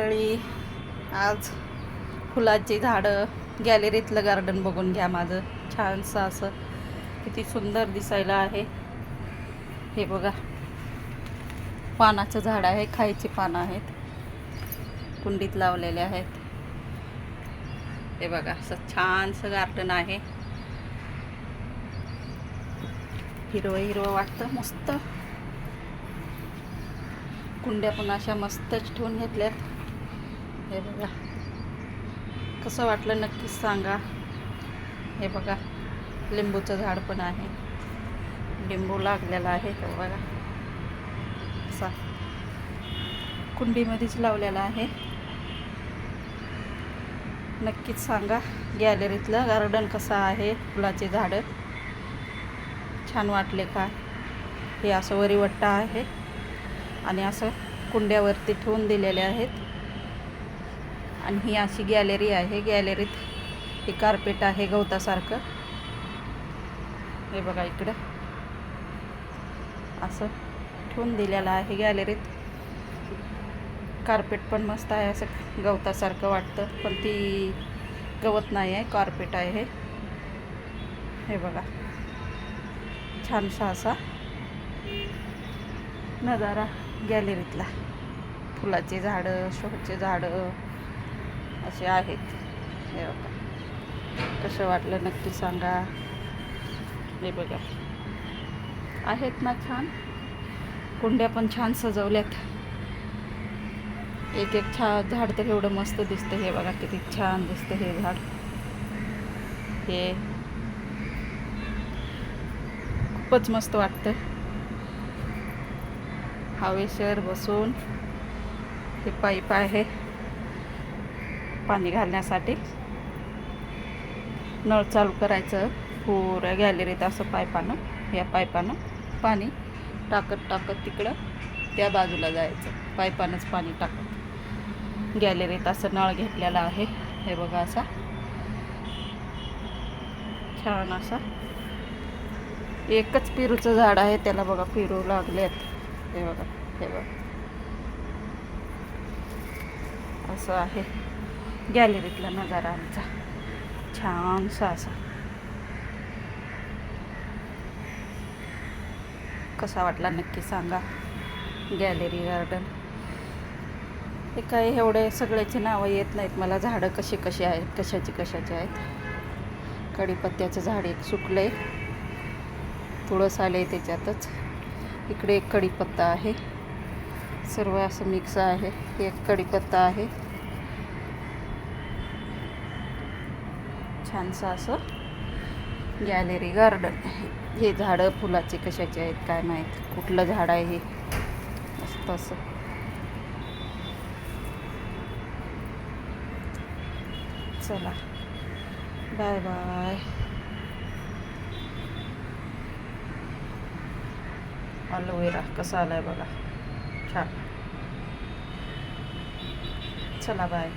मंडळी आज फुलाची झाडं गॅलरीतलं गार्डन बघून घ्या माझं. छानसं असं किती सुंदर दिसायला आहे. हे बघा. पानाचं झाड आहे खायची पानं आहेत. कुंडीत लावलेले आहेत. हे बघा असं छानसं गार्डन आहे. हिरवं हिरवं वाटतं मस्त. कुंड्या पण अशा मस्तच ठेवून घेतल्यात. हे बघा. कसं वाटलं नक्कीच सांगा. हे बघा लिंबूचं झाड पण आहे. लिंबू लागलेला आहे हे बघा. असा कुंडीमध्येच लावलेला आहे. नक्कीच सांगा. गॅलरीतलं गार्डन कसं आहे? फुलाचे झाडं. छान वाटले का? हे असं वरीवट्टा आहे. आणि असं कुंड्यावरती ठेवून दिलेले आहेत. आणि ही अशी गॅलरी आहे. गॅलरीत हे कार्पेट आहे गवतासारखं. हे बघा इकडं. असं ठेवून दिलेलं आहे गॅलरीत. कार्पेट पण मस्त आहे असं गवतासारखं वाटतं. पण ती गवत नाही आहे. कार्पेट आहे हे. हे बघा. छानसा असा नजारा गॅलरीतला. फुलाचे झाडं शोचे झाडं. असे आहेत. हे बघा. कसं वाटलं नक्की सांगा. हे बघा. आहेत ना छान. कुंड्या पण छान सजवल्यात. एक एक छा झाड तर एवढं मस्त दिसतं. हे बघा किती छान दिसतं हे झाड. हे. खूपच मस्त वाटतं. हवेशर बसून हे पाईप आहे. पाणी घालण्यासाठी. नळ चालू करायचं. पुऱ्या गॅलरीत असं पायपानं या पायपानं पाणी टाकत टाकत तिकडं त्या बाजूला जायचं. पायपानंच पाणी टाकत. गॅलरीत असं नळ घेतलेला आहे. हे बघा असा. छान असा. एकच पेरूचं झाड आहे. त्याला बघा पेरू लागलेत. हे बघा हे बघा. असं आहे. गॅलरीतला नजारा आमचा. छानसा असा कसा वाटला नक्की सांगा. Gallery garden. हे काय एवढे सगळ्याची नावं येत नाहीत मला. झाडं कशी कशी आहेत कशाची कशाची आहेत. कढीपत्त्याचं झाड एक सुकलं आहे तुळस आले त्याच्यातच. इकडे एक कढीपत्ता आहे. सर्व असं मिक्स आहे. एक कढीपत्ता आहे. छानसं असं. Gallery garden. हे झाडं फुलाचे कशाचे आहेत काय माहीत. कुठलं झाड आहे हे. मस्त असं. चला. Bye bye. अलोवेरा कसा आलाय बघा. छान. चला बाय.